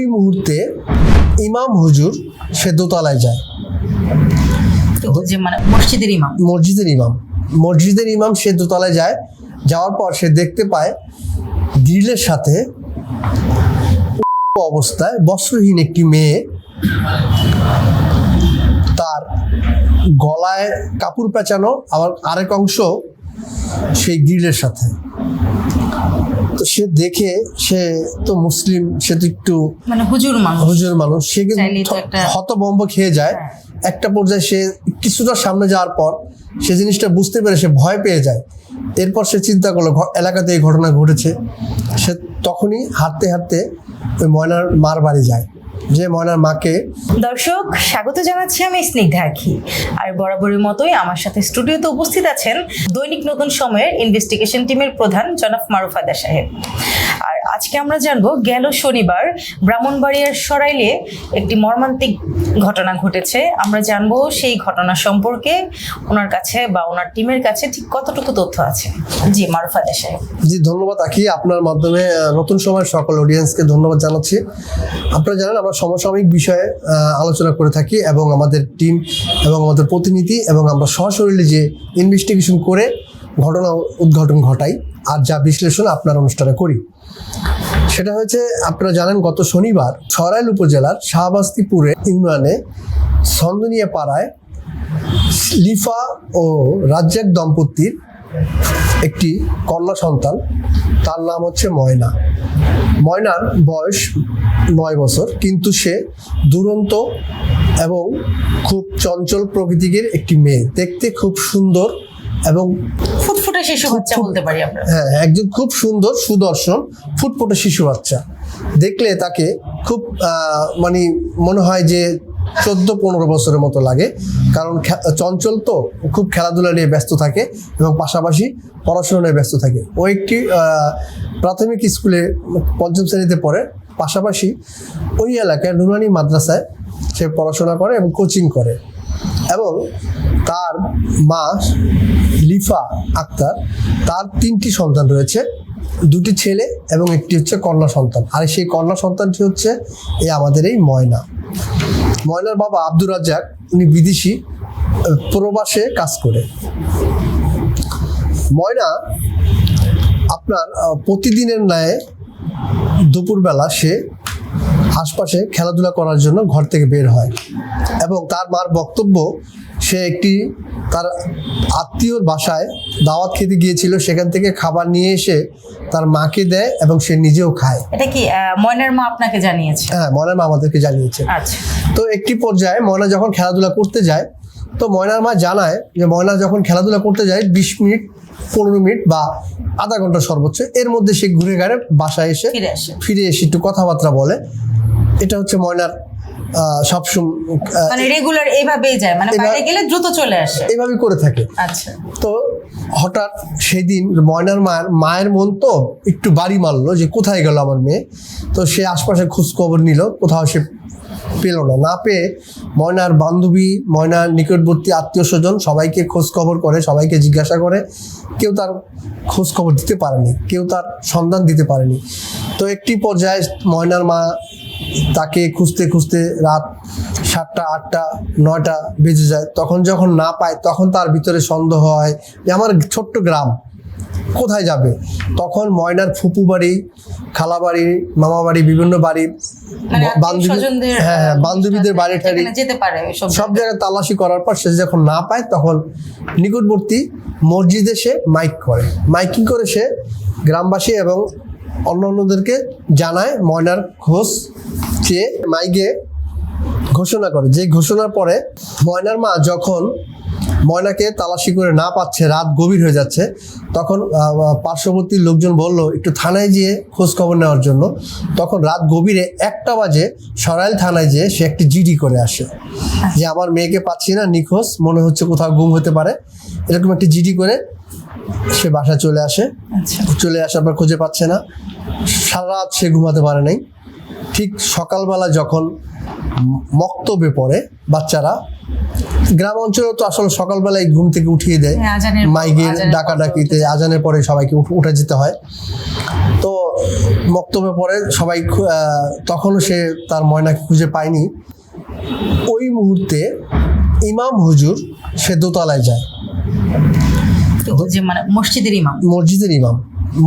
ওই মুহূর্তে ইমাম হুজুর সে দোতলায় যায়। মানে মসজিদের ইমাম। মসজিদের ইমাম। মসজিদের ইমাম সে দোতলায় যায়। যাওয়ার পর সে দেখতে পায় গ্রিলের সাথে অবস্থায় বস্ত্রহীন একটি মেয়ে তার গলায় কাপড় পেঁচানো আবার আরেক অংশ সেই গ্রিলের সাথে। তো সে দেখে সে তো মুসলিম সে তো একটু মানে হুজুর মানুষ। হুজুর মানুষ। সে কিন্তু হতবম্ব খেয়ে যায়। হ্যাঁ। একটা পর্যায়ে সে কিছুটা সামনে যাওয়ার পর সে জিনিসটা বুঝতে পেরে সে ভয় পেয়ে যায়। এরপর সে চিন্তা করল এলাকাতে এই ঘটনা ঘটেছে। সে তখনই হাঁটতে হাঁটতে ওই ময়নার মার বাড়ি যায়। যে ময়নার মাকে। দর্শক, স্বাগত জানাচ্ছি আমি স্নিগ্ধা আখি। আর বরাবরের মতোই আমার সাথে স্টুডিওতে উপস্থিত আছেন দৈনিক নতুন সময়ের ইনভেস্টিগেশন টিমের প্রধান জনাব মারুফাদা সাহেব। আর আজকে আমরা জানব, গেল শনিবার ব্রাহ্মণবাড়িয়ার সরাইলে একটি মর্মান্তিক ঘটনা ঘটেছে। আমরা জানব সেই ঘটনা সম্পর্কে, ওনার কাছে বা ওনার টিমের কাছে ঠিক কতটুকু তথ্য আছে। জি, মারুফ সাহেব জি, ধন্যবাদ আকি, আপনার মাধ্যমে নতুন সময়ের সকল অডিয়েন্সকে ধন্যবাদ জানাচ্ছি। আপনারা জানেন, আমরা সমসাময়িক বিষয়ে আলোচনা করে থাকি এবং আমাদের টিম এবং আমাদের প্রতিনিধি এবং আমরা সশরীরে যে ইনভেস্টিগেশন করে ঘটনা উদ্ঘাটন ঘটাই, আর যা বিশ্লেষণ আপনার অনুষ্ঠানে করি। সেটা হয়েছে, আপনারা জানেন গত শনিবার সরাইল উপজেলার শাহবাস্তিপুরে ইউনিয়নে সন্দনিয়া পাড়ায় লিফা ও রাজ্জাক দম্পতির একটি কন্যা সন্তান, তার নাম হচ্ছে ময়না। ময়নার বয়স নয় বছর, কিন্তু সে দুরন্ত এবং খুব চঞ্চল প্রকৃতির একটি মেয়ে। দেখতে খুব সুন্দর এবং ফুটফুটে শিশু বাচ্চা বলতে পারি আমরা। হ্যাঁ একজন খুব সুন্দর সুদর্শন ফুটফুটে শিশু বাচ্চা। দেখলে তাকে খুব মানে মনে হয় যে চোদ্দ পনেরো বছরের মতো লাগে। কারণ চঞ্চল তো খুব খেলাধুলা নিয়ে ব্যস্ত থাকে এবং পাশাপাশি পড়াশোনা নিয়ে ব্যস্ত থাকে। ও একটি প্রাথমিক স্কুলে পঞ্চম শ্রেণীতে পড়ে। পাশাপাশি ওই এলাকায় নুরানি মাদ্রাসায় সে পড়াশোনা করে এবং কোচিং করে। এবং তার মা লিফা আক্তার, তার তিনটি সন্তান রয়েছে, দুটি ছেলে এবং একটি হচ্ছে কন্যা সন্তান। আর সেই কন্যা সন্তানটি হচ্ছে এই আমাদের এই ময়না। ময়নার বাবা আব্দুর রাজ্জাক, উনি বিদেশি প্রবাসে কাজ করে। ময়না আপনার প্রতিদিনের ন্যায় দুপুরবেলা সে আশপাশে খেলাধুলা করার জন্য ঘর থেকে বের হয়। এবং তার মার বক্তব্য সে একটি তার আত্মীয়র বাসায় দাওয়াত খেতে গিয়েছিল সেখান থেকে খাবার নিয়ে এসে তার মাকে দেয় এবং সে নিজেও খায়। এটা কি ময়নার মা আপনাকে জানিয়েছে? হ্যাঁ ময়নার মা আমাদেরকে জানিয়েছে। আচ্ছা। তো একটি পর্যায়ে ময়না যখন খেলাধুলা করতে যায় তো ময়নার মা জানায় যে ময়না যখন খেলাধুলা করতে যায় বিশ মিনিট পনেরো মিনিট বা আধা ঘণ্টা সর্বোচ্চ এর মধ্যে সে ঘুরে ঘাড়ে বাসায় এসে ফিরে এসে একটু কথাবার্তা বলে। এটা হচ্ছে ময়নার সবসময় মানে রেগুলার এইভাবেই যায় মানে বাইরে গেলে দ্রুত চলে আসে। এইভাবে করে থাকে। আচ্ছা। তো হঠাৎ সেদিন ময়নার মায়ের মায়ের মন তো একটু বাড়ি মারলো যে কোথায় গেল আমার মেয়ে? তো সে আশপাশে খোঁজ খবর নিল কোথাও সে পেল না। না পেয়ে ময়নার বান্ধবী ময়নার নিকটবর্তী আত্মীয় স্বজন সবাইকে খোঁজ খবর করে সবাইকে জিজ্ঞাসা করে। কেউ তার খোঁজ খবর দিতে পারেনি কেউ তার সন্ধান দিতে পারেনি। তো একটি পর্যায়ে ময়নার মা তাকে খুঁজতে খুঁজতে রাত সাতটা আটটা নয়টা বেজে যায়। তখন যখন না পায় তখন তার ভিতরে সন্দেহ হয় যে আমার ছোট্ট গ্রাম কোথায় যাবে? তখন ময়নার ফুপু বাড়ি খালা বাড়ি মামা বাড়ি বিভিন্ন বাড়ি মানে বান্ধবী হ্যাঁ হ্যাঁ বান্ধবীদের বাড়ি ঠাড়ি যেতে পারে সব সব জায়গায় তালাশি করার পর সে যখন না পায় তখন নিকটবর্তী মসজিদে সে মাইক করে। মাইকিং করে সে গ্রামবাসী এবং অন্যান্যদেরকে জানায় ময়নার খোঁজ চেয়ে মাইকে ঘোষণা করে। যে ঘোষণার পরে ময়নার মা যখন ময়নাকে তালাশি করে না পাচ্ছে, রাত গভীর হয়ে যাচ্ছে, তখন পার্শ্ববর্তী লোকজন বলল, একটু থানায় যেয়ে খোঁজ খবর নেওয়ার জন্য। তখন রাত গভীরে একটা বাজে সরাইল থানায় যেয়ে সে একটি জিডি করে আসে। যে, আমার মেয়েকে পাচ্ছি না, নিখোঁজ, মনে হচ্ছে কোথাও গুম হতে পারে। এরকম একটি জিডি করে সে বাসায় চলে আসে। আচ্ছা। চলে আসার পর খুঁজে পাচ্ছে না। সারা রাত সে ঘুমাতে পারে নাই। ঠিক সকালবেলা যখন মক্তবে পড়ে বাচ্চারা গ্রাম অঞ্চলে তো আসলে সকালবেলায় ঘুম থেকে উঠিয়ে দেয়। হ্যাঁ, পর ডাকাডাকিতে। আজানের পরে সবাইকে উঠ- যেতে হয়। তো মক্তবে পরে সবাই তখনও সে তার ময়নাকে খুঁজে পায়নি। ওই মুহূর্তে ইমাম হুজুর সে দোতলায় যায়। তো যে মানে মসজিদের ইমাম। মসজিদের ইমাম।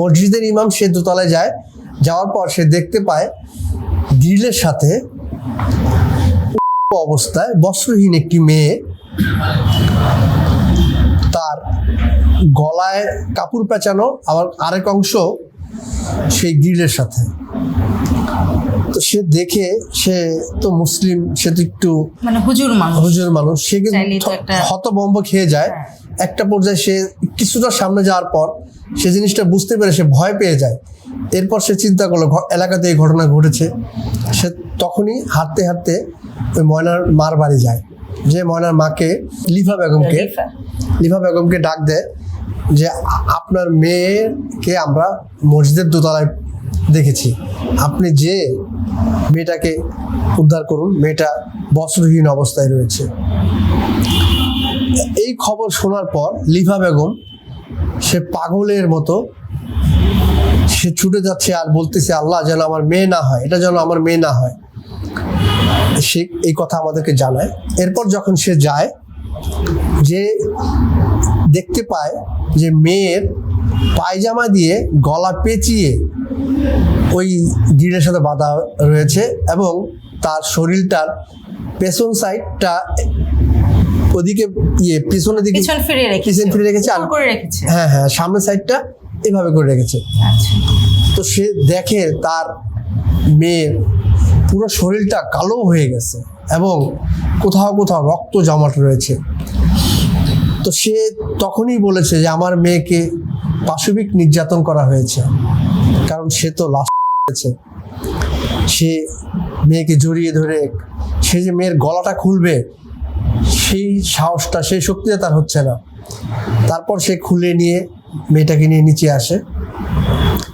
মসজিদের ইমাম সে দোতলায় যায় যাওয়ার পর সে দেখতে পায় গ্রিলের সাথে অবস্থায় বস্ত্রহীন একটি মেয়ে তার গলায় কাপড় পেঁচানো আবার আরেক অংশ সেই গ্রিলের সাথে। তো সে দেখে সে তো মুসলিম সে তো একটু মানে হুজুর মানুষ। হুজুর মানুষ। সে কিন্তু হতবম্ব খেয়ে যায়। হ্যাঁ। একটা পর্যায়ে সে কিছুটা সামনে যাওয়ার পর সে জিনিসটা বুঝতে পেরে সে ভয় পেয়ে যায়। এরপর সে চিন্তা করল এলাকাতে এই ঘটনা ঘটেছে। সে তখনই হাঁটতে হাঁটতে ওই ময়নার মার বাড়ি যায়। যে ময়নার মাকে লিফা বেগমকে লিফা। বেগমকে ডাক দেয় যে আপনার মেয়েকে আমরা মসজিদের দোতলায় দেখেছি। আপনি যে মেয়েটাকে উদ্ধার করুন মেয়েটা বস্ত্রহীন অবস্থায় রয়েছে। এই খবর শোনার পর লিফা বেগম, সে পাগলের মতো, সে ছুটে যাচ্ছে আর বলতেছে, আল্লাহ যেন আমার মেয়ে না হয়। এটা যেন আমার মেয়ে না হয়। সে এই কথা আমাদেরকে জানায়। এরপর যখন সে যায়, যে দেখতে পায় যে মেয়ের পায়জামা দিয়ে গলা পেঁচিয়ে ওই গ্রিলের সাথে বাঁধা রয়েছে এবং তার শরীরটার পেছন সাইডটা ওদিকে ইয়ে পিছনের দিকে পিছন ফিরে রেখেছে। পিছন ফিরে রেখেছে আর করে রেখেছে। হ্যাঁ হ্যাঁ সামনের সাইডটা এভাবে করে রেখেছে। আচ্ছা। তো সে দেখে তার মেয়ের পুরো শরীরটা কালো হয়ে গেছে এবং কোথাও কোথাও রক্ত জমাট রয়েছে। তো সে তখনই বলেছে যে আমার মেয়েকে পাশবিক নির্যাতন করা হয়েছে কারণ সে তো লাশ হয়েছে সে মেয়েকে জড়িয়ে ধরে সে যে মেয়ের গলাটা খুলবে সেই সাহসটা, সেই শক্তিটা তার হচ্ছে না। তারপর সে খুলে নিয়ে মেয়েটাকে নিয়ে নিচে আসে।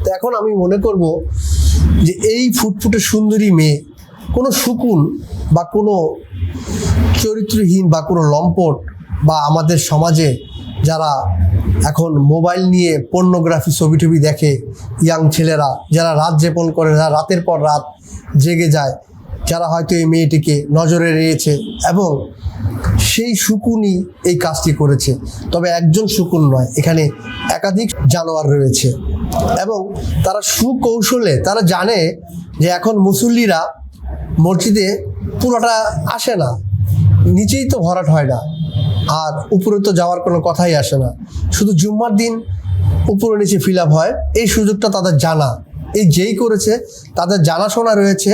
তো এখন আমি মনে করব যে এই ফুটফুটে সুন্দরী মেয়ে কোনো শুকুন বা কোনো চরিত্রহীন বা কোনো লম্পট বা আমাদের সমাজে যারা এখন মোবাইল নিয়ে পর্নোগ্রাফি ছবি টবি দেখে ইয়াং ছেলেরা, যারা রাত যাপন করে, যারা রাতের পর রাত জেগে যায় যারা হয়তো এই মেয়েটিকে নজরে রয়েছে এবং সেই শুকুনই এই কাজটি করেছে। তবে একজন শুকুন নয়, এখানে একাধিক জানোয়ার রয়েছে এবং তারা সুকৌশলে, তারা জানে যে এখন মুসল্লিরা মসজিদে পুরোটা আসে না, নিচেই তো ভরাট হয় না আর উপরে তো যাওয়ার কোনো কথাই আসে না। শুধু জুম্মার দিন উপরে নিচে ফিল হয়, এই সুযোগটা তাদের জানা। এই যেই করেছে, তাদের জানাশোনা রয়েছে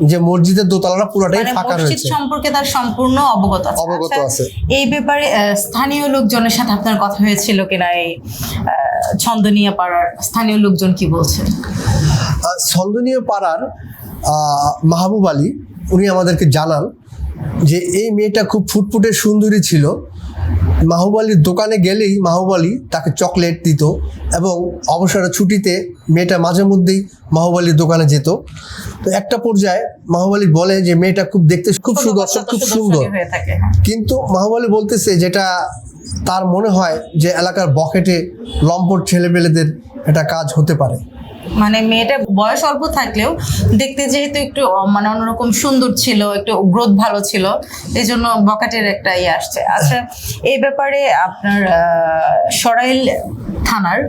যে মসজিদের দোতলাটা পুরোটাই মানে ফাঁকা মসজিদ রয়েছে। সম্পর্কে তার সম্পূর্ণ অবগত আছে। অবগত আচ্ছা, আছে। এই ব্যাপারে স্থানীয় লোকজনের সাথে আপনার কথা হয়েছিল কিনা এই ছন্দনিয়া পাড়ার স্থানীয় লোকজন কি বলছে? ছন্দনীয় পাড়ার আহ, মাহবুব আলী উনি আমাদেরকে জানান যে এই মেয়েটা খুব ফুটফুটে সুন্দরী ছিল। মাহবুব আলীর দোকানে গেলেই মাহবুব আলী তাকে চকলেট দিত এবং অবসরে ছুটিতে মেয়েটা মাঝে মধ্যেই মাহবুব আলীর দোকানে যেত। তো একটা পর্যায়ে মাহবুব আলী বলে যে মেয়েটা খুব দেখতে খুব সুদর্শন খুব সুন্দর। কিন্তু মাহবুব আলী বলতেছে যেটা তার মনে হয় যে এলাকার বকেটে লম্পট ছেলেপেলেদের এটা কাজ হতে পারে। মানে মেয়েটা বয়স অল্প থাকলেও দেখতে যেহেতু একটু মানে অন্যরকম সুন্দর ছিল একটু গ্রোথ ভালো ছিল এই জন্য বকাটের একটা ইয়ে আসছে। আচ্ছা এই ব্যাপারে আপনার সরাইল থানার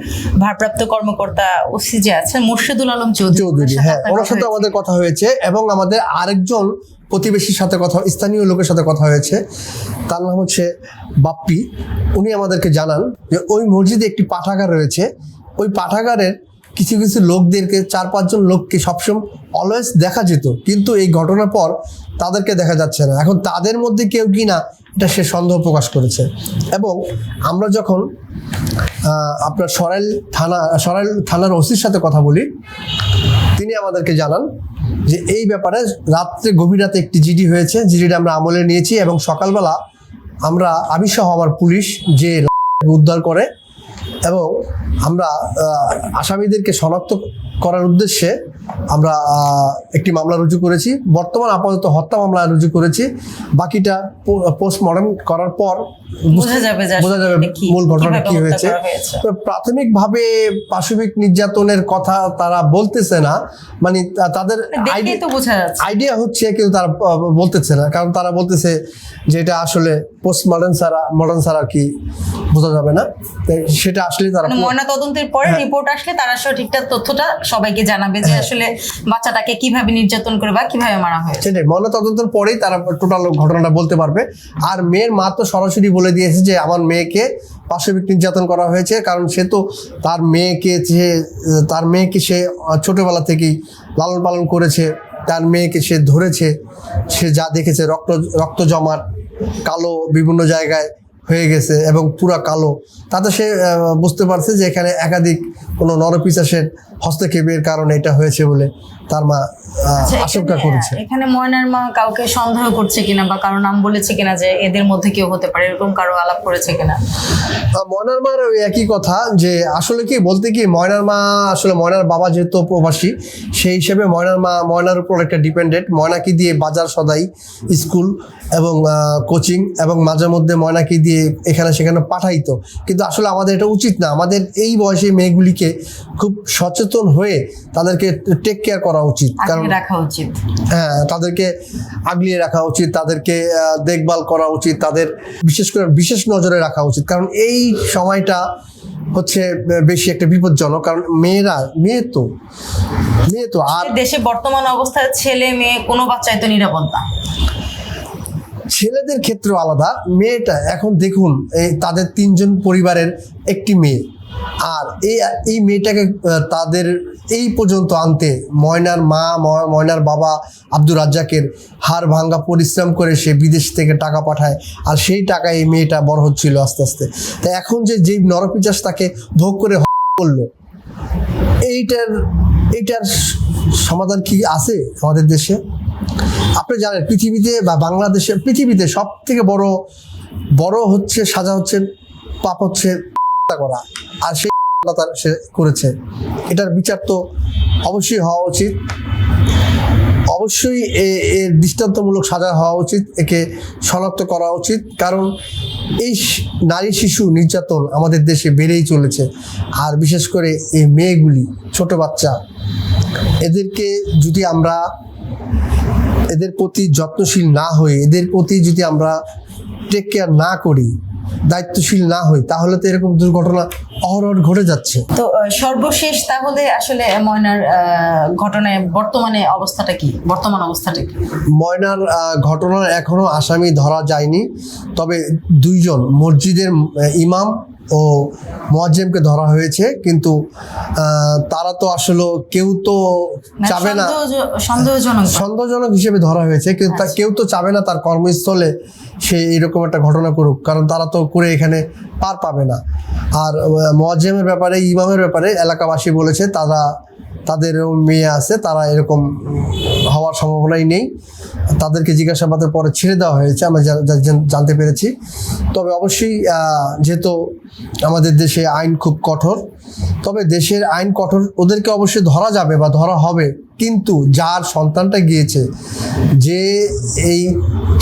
ভারপ্রাপ্ত কর্মকর্তা ওসি যে আছে মুর্শিদুল আলম চৌধুরী চৌধুরী ওনার সাথে হ্যাঁ আপনার ওনার সাথে আমাদের কথা হয়েছে এবং আমাদের আরেকজন প্রতিবেশীর সাথে কথা স্থানীয় লোকের সাথে কথা হয়েছে। তার নাম হচ্ছে বাপ্পি। উনি আমাদেরকে জানান যে ওই মসজিদে একটি পাঠাগার রয়েছে। ওই পাঠাগারের কিছু কিছু লোকদেরকে, চার পাঁচজন লোককে সবসময় অলওয়েজ দেখা যেত। কিন্তু এই ঘটনার পর তাদেরকে দেখা যাচ্ছে না। এখন তাদের মধ্যে কেউ কি না, এটা সে সন্দেহ প্রকাশ করেছে। এবং আমরা যখন আপনার সরাইল থানা, সরাইল থানার ওসির সাথে কথা বলি, তিনি আমাদেরকে জানান যে এই ব্যাপারে রাত্রে গভীর রাতে একটি জিডি হয়েছে। জিডিটা আমরা আমলে নিয়েছি এবং সকালবেলা আমরা আমি আমার পুলিশ যে উদ্ধার করে এবং আমরা আসামিদেরকে শনাক্ত করার উদ্দেশ্যে আমরা একটি মামলা রুজু করেছি। বর্তমান আপাতত হত্যা মামলা রুজু করেছি। বাকিটা পোস্টমর্টম করার পর বোঝা যাবে বোঝা যাবে মূল ঘটনা কি হয়েছে। প্রাথমিকভাবে পাশবিক নির্যাতনের কথা তারা বলতেছে না। মানে তাদের যাচ্ছে। আইডিয়া হচ্ছে কিন্তু তারা বলতেছে না। কারণ তারা বলতেছে যে এটা আসলে পোস্ট মডার্ন ছাড়া মডার্ন ছাড়া কি বোঝা যাবে না। সেটা আসলে তারা মানে ময়না তদন্তের পরে হ্যাঁ। রিপোর্ট আসলে তারা সঠিকটা তথ্যটা সবাইকে জানাবে যে আসলে বাচ্চাটাকে কীভাবে নির্যাতন করে বা কীভাবে মারা হয়েছে? সেটাই ময়না তদন্তের পরেই তারা টোটাল ঘটনাটা বলতে পারবে। আর মেয়ের মা তো সরাসরি বলে দিয়েছে যে, আমার মেয়েকে পাশবিক নির্যাতন করা হয়েছে। কারণ সে তো তার মেয়েকে যে, তার মেয়েকে সে ছোটবেলা থেকেই লালন পালন করেছে, তার মেয়েকে সে ধরেছে, সে যা দেখেছে, রক্ত রক্ত জমার কালো বিভিন্ন জায়গায় হয়ে গেছে এবং পুরা কালো। তাতে সে বুঝতে পারছে যে এখানে একাধিক কোনো নরপিচাসের হস্তক্ষেপের কারণে এটা হয়েছে বলে তার মা আশঙ্কা করেছে। এখানে ময়নার মা কাউকে সন্দেহ করছে কিনা বা কারও নাম বলেছে কিনা যে এদের মধ্যে কেউ হতে পারে এরকম কারও আলাপ করেছে কিনা? ময়নার মার ওই একই কথা যে আসলে কি বলতে কি ময়নার মা আসলে ময়নার বাবা যেহেতু প্রবাসী সেই হিসেবে ময়নার মা ময়নার উপর একটা ডিপেন্ডেন্ট ময়নাকে দিয়ে বাজার সদাই স্কুল এবং কোচিং এবং মাঝে মধ্যে ময়নাকে দিয়ে এখানে সেখানে পাঠাইতো। কিন্তু আসলে আমাদের এটা উচিত না। আমাদের এই বয়সে মেয়েগুলিকে খুব সচেতন হয়ে তাদেরকে টেক কেয়ার করা উচিত। কারণ আগে রাখা উচিত। হ্যাঁ তাদেরকে আগলিয়ে রাখা উচিত তাদেরকে দেখভাল করা উচিত তাদের বিশেষ করে বিশেষ নজরে রাখা উচিত। কারণ এই সময়টা হচ্ছে বেশি একটা বিপজ্জনক কারণ মেয়েরা মেয়ে তো মেয়ে তো আর দেশে বর্তমান অবস্থায় ছেলে মেয়ে কোনো বাচ্চাই তো নিরাপদ না। ছেলেদের ক্ষেত্রে আলাদা মেয়েটা এখন দেখুন এই তাদের তিনজন পরিবারের একটি মেয়ে। আর এই এই মেয়েটাকে তাদের এই পর্যন্ত আনতে ময়নার মা ময়নার বাবা আব্দুর রাজ্জাকের হাড় ভাঙ্গা পরিশ্রম করে সে বিদেশ থেকে টাকা পাঠায় আর সেই টাকায় এই মেয়েটা বড় হচ্ছিল আস্তে আস্তে। তা এখন যে যেই নরপিচাস তাকে ভোগ করে করল, এইটার এইটার সমাধান কি আছে আমাদের দেশে? আপনি জানেন, পৃথিবীতে বা বাংলাদেশে, পৃথিবীতে সব থেকে বড় বড় হচ্ছে, সাজা হচ্ছে পাপ হচ্ছে করা আর সেই তার সে করেছে। এটার বিচার তো অবশ্যই হওয়া উচিত। অবশ্যই এর দৃষ্টান্তমূলক সাজা হওয়া উচিত, একে শনাক্ত করা উচিত। কারণ এই নারী শিশু নির্যাতন আমাদের দেশে বেড়েই চলেছে। আর বিশেষ করে এই মেয়েগুলি, ছোট বাচ্চা, এদেরকে যদি আমরা এদের প্রতি যত্নশীল না হয়ে এদের প্রতি যদি আমরা টেক কেয়ার না করি দায়িত্বশীল না হই তাহলে তো এরকম দুর্ঘটনা অহরহ ঘটে যাচ্ছে। তো সর্বশেষ তাহলে আসলে ময়নার ঘটনায় বর্তমানে অবস্থাটা কি? বর্তমান অবস্থাটা কি? ময়নার ঘটনার এখনও আসামি ধরা যায়নি তবে দুইজন মসজিদের ইমাম ও মোয়াজ্জেমকে ধরা হয়েছে কিন্তু তারা তো আসলে কেউ তো মানে চাবে না সন্দেহজনক সন্দেহজনক হিসেবে ধরা হয়েছে কিন্তু তা- আচ্ছা। কেউ তো চাবে না তার কর্মস্থলে সে এরকম একটা ঘটনা করুক কারণ তারা তো করে এখানে পার পাবে না আর মোয়াজ্জেমের ব্যাপারে ইমামের ব্যাপারে এলাকাবাসী বলেছে তারা তাদের মেয়ে আছে তারা এরকম হওয়ার সম্ভাবনাই নেই। তাদেরকে জিজ্ঞাসাবাদের পরে ছেড়ে দেওয়া হয়েছে, আমরা জানতে পেরেছি। তবে অবশ্যই যেহেতু আমাদের দেশে আইন খুব কঠোর, তবে দেশের আইন কঠোর ওদেরকে অবশ্যই ধরা যাবে বা ধরা হবে। কিন্তু যার সন্তানটা গিয়েছে, যে এই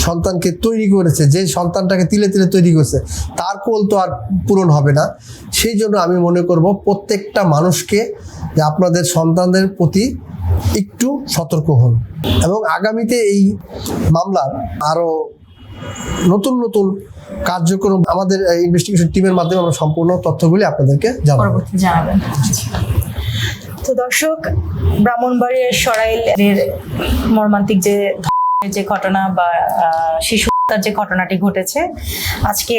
সন্তানকে তৈরি করেছে, যে সন্তানটাকে তিলে তিলে তৈরি করেছে, তার কোল তো আর পূরণ হবে না। সেই জন্য আমি মনে করব, প্রত্যেকটা মানুষকে যে আপনাদের সন্তানদের প্রতি একটু সতর্ক হন। এবং আগামীতে এই মামলার আরও নতুন নতুন কার্যক্রম আমাদের ইনভেস্টিগেশন টিমের মাধ্যমে আমরা সম্পূর্ণ তথ্যগুলি আপনাদেরকে জানাব। জানাবেন। তো দর্শক, ব্রাহ্মণবাড়িয়ার সরাইলের মর্মান্তিক যে যে ঘটনা বা শিশু হত্যার যে ঘটনাটি ঘটেছে, আজকে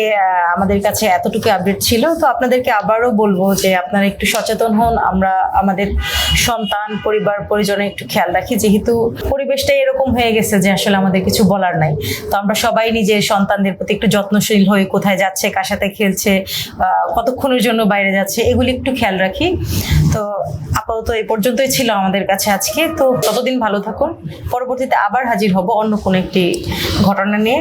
আমাদের কাছে এতটুকু আপডেট ছিল। তো আপনাদেরকে আবারও বলব যে আপনারা একটু সচেতন হন, আমরা আমাদের সন্তান, পরিবার, পরিজনে একটু খেয়াল রাখি। যেহেতু পরিবেশটা এরকম হয়ে গেছে যে আসলে আমাদের কিছু বলার নাই। তো আমরা সবাই নিজের সন্তানদের প্রতি একটু যত্নশীল হয়ে কোথায় যাচ্ছে, কার সাথে খেলছে কতক্ষণের জন্য বাইরে যাচ্ছে, এগুলি একটু খেয়াল রাখি। তো আপাতত এই পর্যন্তই ছিল আমাদের কাছে আজকে। তো ততদিন ভালো থাকুন। পরবর্তীতে আবার হাজির হব অন্য কোনো একটি ঘটনা নিয়ে।